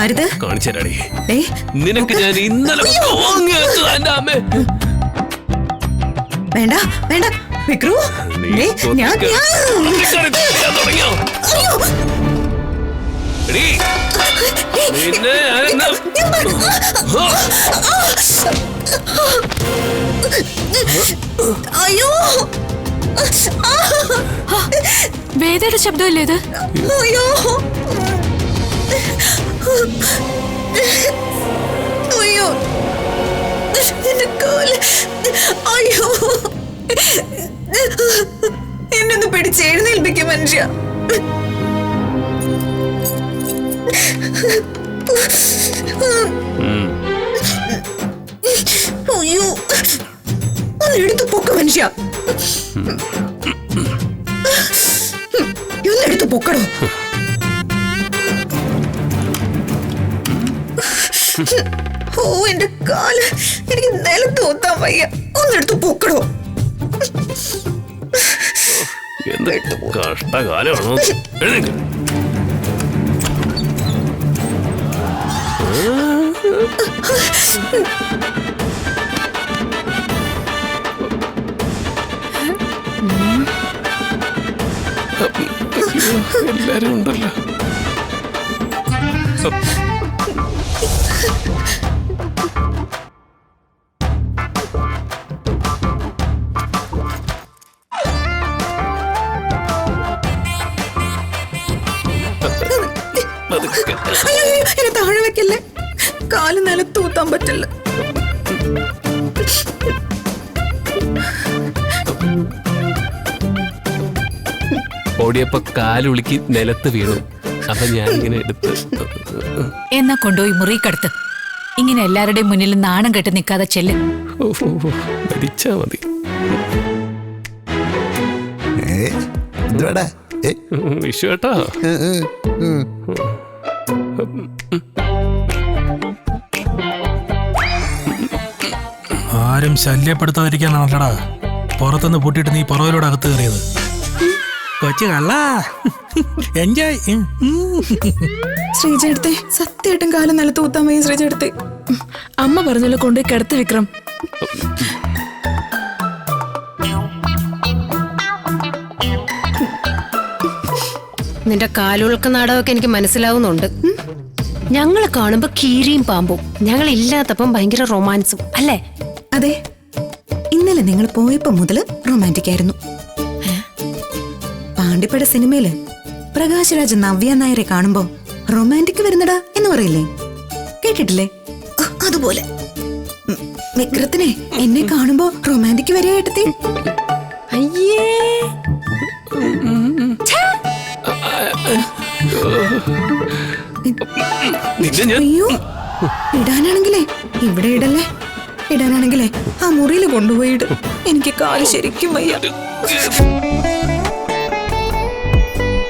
അരുത് ഏ? നിനക്ക് ഞാൻ ഇന്നലെ ഓങ്ങിയെത്തു എന്റെ അമ്മേ. വേണ്ട വേണ്ട. വിക്രു ദേ, ഞാൻ ഞാൻ- കൊത്തിക്കറി തിന്നാൻ തുടങ്ങിയോ? അയ്യോ, എടീ, നിന്നെ ഞാൻ ഇന്ന് ഹോ, അയ്യോ! വേദയുടെ ശബ്ദമല്ലേ ഇത്? അയ്യോ! അയ്യോ. എന്റെ കാൽ അയ്യോ. എന്നൊന്ന് പിടിച്ച് എഴുന്നേൽപ്പിക്കും മനുഷ്യ. അയ്യോ. ഒന്ന് എടുത്തു പൊക്ക മനുഷ്യ. എടുത്തു പൊക്കടോ. ഓ എന്റെ കാൽ എനിക്ക് നിലത്ത് ഒത്താൻ വയ്യ. ഒന്നെടുത്ത് പൊക്കടോ എന്ത് കഷ്ടകാലമാണോ? എഴുന്നേക്ക്. എല്ലാരും ഉണ്ടല്ലോ. എന്നെ താഴെ വെക്കല്ലേ? കാൽ നിലത്ത് ഊത്താൻ പറ്റില്ല. ഓടിയപ്പോ കാലുളുക്കി നിലത്ത് വീണു. അപ്പൊ ഞാൻ ഇങ്ങനെ എടുത്ത്. എന്നാ കൊണ്ടുപോയി മുറിക്കടുത്ത് ഇങ്ങനെ എല്ലാവരുടെയും മുന്നിൽ നാണം കെട്ട് നിൽക്കാതെ ചെല്ല്. ഓ, മതി. ഏ എന്തുവാടാ? ഏ? ഉം, വിഷു കേട്ടോ ഉം, ഉം, ഉം. ആരും ശല്യപ്പെടുത്താതിരിക്കാനാണല്ലടാ. പുറത്തുനിന്ന് പൂട്ടിയിട്ട് നീ പുറകിലൂടെ അകത്ത് കയറിയത്. കൊച്ചു കള്ള. എൻജോയ് ശ്രീജയെടുത്തെ സത്യമായിട്ടും കാലം നിലത്ത് ഊത്താൻ വയ്യ ശ്രീജയെടുത്തെ അമ്മ പറഞ്ഞല്ലോ കൊണ്ടുപോയി കിടത്തി വിക്രം. നിന്റെ കാലുകൾക്ക് നാടകമൊക്കെ എനിക്ക് മനസ്സിലാവുന്നുണ്ട്. ഞങ്ങൾ കാണുമ്പോ കീരിയും പാമ്പും. ഞങ്ങൾ ഇല്ലാത്തപ്പം ഭയങ്കര റൊമാൻസും അല്ലേ? അതെ. ഇന്നലെ നിങ്ങൾ പോയപ്പോ മുതൽ റൊമാന്റിക് ആയിരുന്നു. പാണ്ടിപ്പട സിനിമയിൽ പ്രകാശരാജ് നവ്യ നായരെ കാണുമ്പോ റൊമാന്റിക് വരുന്നടാ എന്ന് പറയില്ലേ? കേട്ടിട്ടില്ലേ? അതുപോലെ. വിക്രത്തിനെ എന്നെ കാണുമ്പോ റൊമാന്റിക് വരികയായിട്ടത്തി അയ്യേ! നിന്നെ ഞാൻ ഇടാനാണെങ്കിലേ ഇവിടെ ഇടല്ലേ? ഇടാനാണെങ്കിലേ ആ മുറിയിൽ കൊണ്ടുപോയി ഇട്. എനിക്ക് കാൽ ശരിക്കും വയ്യ.